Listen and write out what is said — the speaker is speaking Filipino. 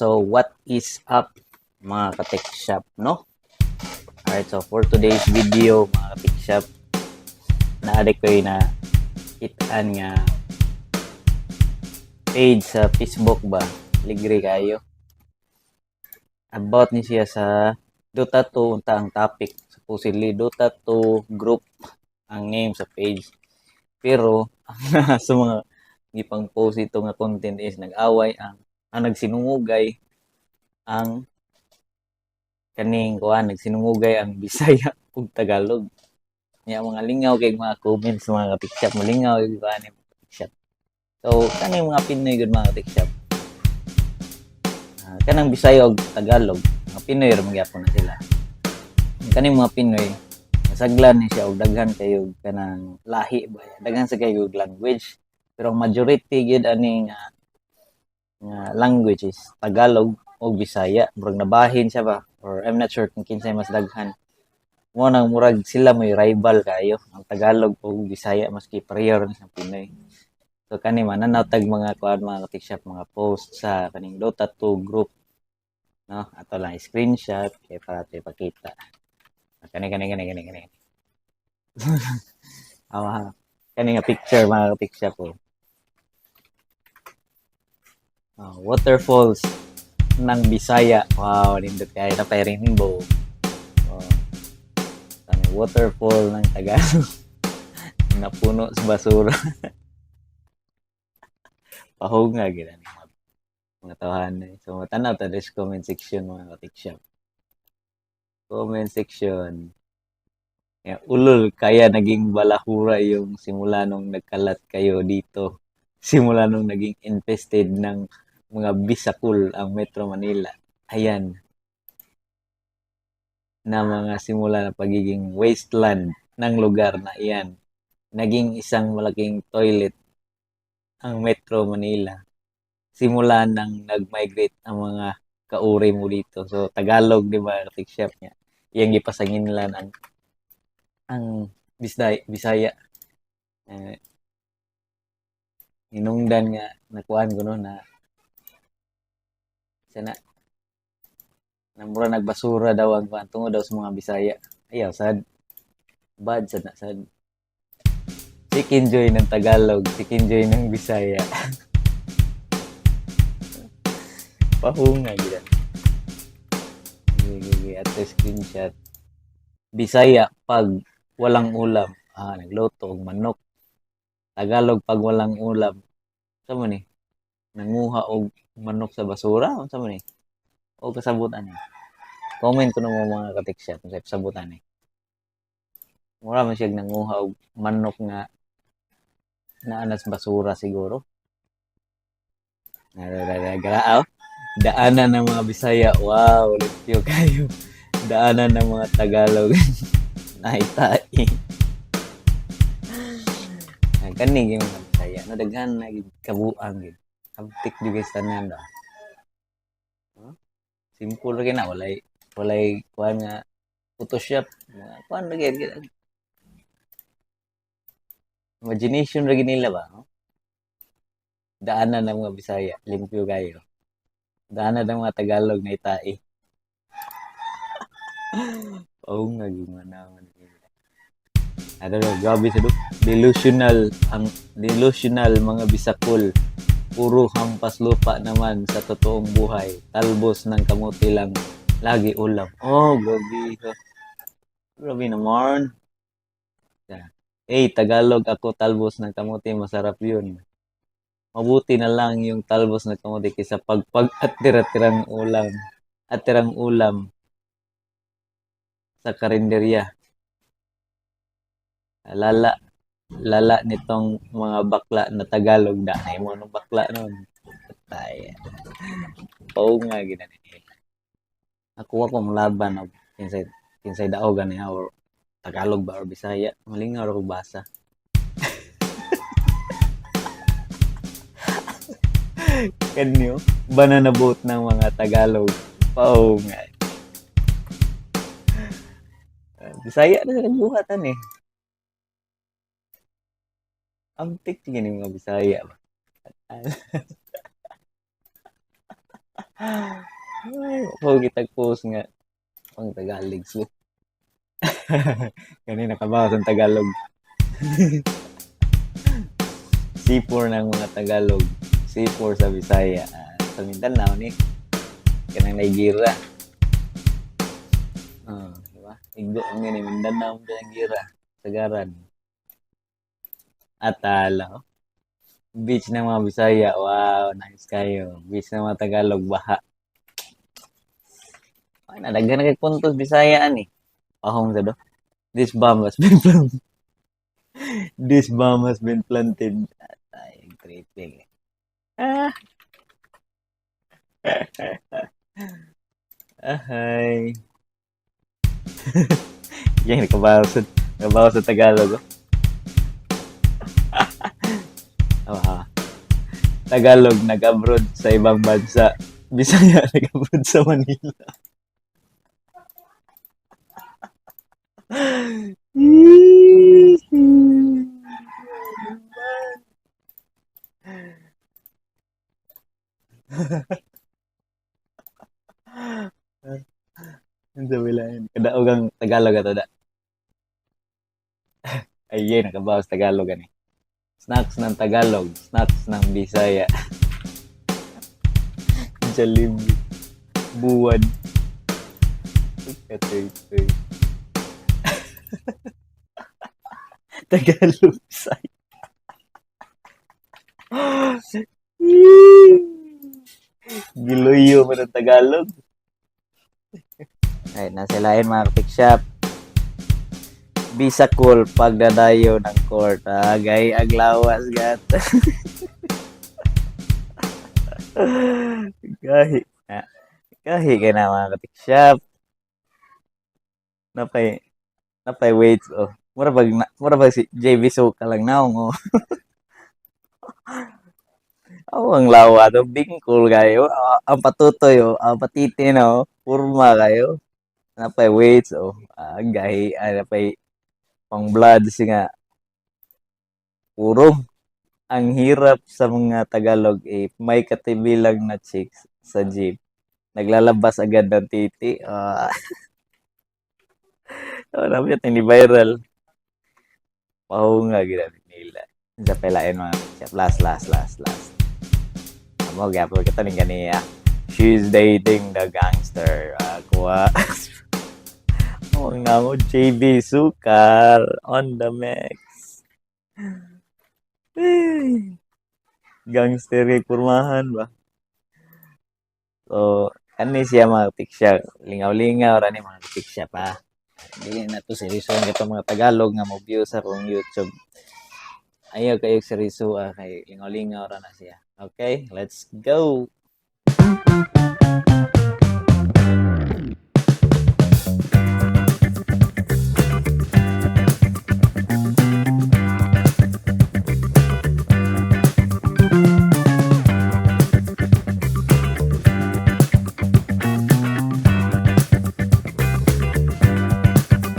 So, what is up mga ka-tech shop, no? Alright, so for today's video, mga ka-tech shop, na-addict ko na itaan nga page sa Facebook ba? Ligre kayo. About ni siya sa Dota 2 unta ang topic. Supposedly, Dota 2 group ang name sa page. Pero, sa mga gipang post ito nga content is nag-away ang ang nagsinungugay ang kaning kuan nagsinungugay ang Bisaya ug Tagalog. Nya mga lingaw kay mga comments mga katikshop malingaw kay kuan ni katikshop. So kaning mga Pinoy gud mga katikshop. Uh, kanang Bisaya ug Tagalog, mga Pinoy ra magyapon na sila. Kaning mga Pinoy nasaglan ni siya og daghan kayo kanang lahi ba daghan sa kayo language pero majority gid ani nga nga language Tagalog o Bisaya. Murag nabahin siya ba? Or I'm not sure kung kinsay mas daghan. Mo nang murag sila may rival kayo. Ang Tagalog o Bisaya maski rin sa Pinoy. So kani man nanatag mga kuan mga katikshop mga post sa kaning Dota 2 group. No? Ato lang screenshot kay para tayo ipakita kani kani kani kani kani. Ama, kani nga picture mga katikshop oh. Ah, waterfalls ng Bisaya. Wow, nindot kayo na pa rainbow. Ano, waterfall ng Tagalog. Napuno sa basura. Pahog nga gila ni mga, mga tawahan. So, matanaw ta this comment section mga katik shop. Comment section. Yeah, ulol, kaya naging balahura yung simula nung nagkalat kayo dito. Simula nung naging infested ng mga bisakul ang Metro Manila. Ayan. Na mga simula na pagiging wasteland ng lugar na iyan. Naging isang malaking toilet ang Metro Manila. Simula nang nag-migrate ang mga kauri mo dito. So, Tagalog, di ba, katik shop niya. Iyang gipasangin nila ang ang Bisay, Bisaya. Eh, inungdan nga nakuan ko no na sana namura nagbasura daw ang kuan tungod daw sa mga Bisaya. Ayaw sad. Bad sad na sad. Chicken joy ng Tagalog, chicken joy ng Bisaya. Pahunga gila. Gigi at screenshot. Bisaya pag walang ulam. Ah, nagluto manok. Tagalog pag walang ulam. Sa mo ni? Nanguha og manok sa basura? Unsa man ni? O kasabutan ni? Comment ko na mo mga katikshot kung sa kasabutan ni. Mura man siya nanguha og manok nga naanas basura siguro. Naragaraaw. Daanan ng mga Bisaya. Wow, limpyo kayo. Daanan ng mga Tagalog. Naitai. Ang kanig yung mga Bisaya. Nadaghan na kabuang gid. Abtik di guys tanan da. Huh? Simple ra na walay walay kuan nga Photoshop. Kuan ra gid. Imagination ra gid nila ba? No? Daanan ng mga Bisaya, limpyo kayo. Daanan ng mga Tagalog na itai. Oo nga, gumana man nila. Ano na, grabe sa. Delusional, ang delusional mga bisakul. Puro hampas lupa naman sa totoong buhay. Talbos ng kamuti lang. Lagi ulam. Oh, grabe. Grabe naman. Eh, Tagalog ako talbos ng kamuti. Masarap yun. Mabuti na lang yung talbos ng kamuti kaysa pagpag at tira-tirang ulam. At tirang ulam sa karinderya. Lala, lala nitong mga bakla na Tagalog na ay mo nung bakla nun. Patay. Oo nga ginani. Ako ako laban og kinsay kinsay daog gani or Tagalog ba or Bisaya. Malingaw ra ko basa. Kanyo, banana boat ng mga Tagalog. Oo nga. Bisaya na sa buhatan eh. Amtik tingin yung mga Bisaya ba? Ay, ako kitag post nga. Pang Tagalog. So. Kanina kabawas ang Tagalog. C4 ng mga Tagalog. C4 sa Bisaya. Ah, sa Mindanao ni. Kanang Nigeria. Ah, diba? Igdo ang ni Mindanao ang Nigeria. Sagaran. Atala. oh. Beach ng mga Bisaya. Wow, nice kayo. Beach ng mga Tagalog. Baha. Ay, nadaghan na kay puntos Bisaya ani. Ahong sa do. This bomb has been planted. This bomb has been planted. Ay, tripping. Ah. Ahay. Yan, nakabawas sa, nakabawas sa Tagalog. oh. Tagalog, nag-abroad sa ibang bansa. Bisaya, nag-abroad sa Manila. Ang sabi lang. Kadaog ang Tagalog ato da. Ay, yun, nakabawas Tagalog ani. Snacks ng Tagalog, snacks ng Bisaya. Jollibee. Buwan. Katoy-toy. Tagalog Bisaya. Giluyo mo ng Tagalog. Ay, nasilain mga kapik Bisa cool pagdadayo ng court. Agay aglawas gat. Gahi. Ah, Gahi ka na mga kapik shop. Napay napay wait oh. Mura na- mura bag si JB Soka lang naong oh. Oh, ang lawa to. Big cool kayo. Ah, ang patutoy oh. Ang patiti no. Purma kayo. Napay weights oh. Ah, gahi. Ah, napay pang blood si nga. Puro. Ang hirap sa mga Tagalog eh, may katibilang na chicks sa jeep. Naglalabas agad ng titi. Ah. oh, nabi ni viral. Paho nga ginamit nila. Sa pelain mga siya. Last, last, last, last. Amo, gapon ka taning ganiya. She's dating the gangster. Ako ah. Oh, nga mo, JB Sukar on the mix. Gangster kay kurmahan ba? So, kani siya mga piksya. Lingaw-lingaw, rani mga piksya pa. Hindi na to seryoso ang ito mga Tagalog nga mo view sa kong YouTube. Ayaw kayo seryoso ah, kay lingaw-lingaw ra na siya. Okay, let's go!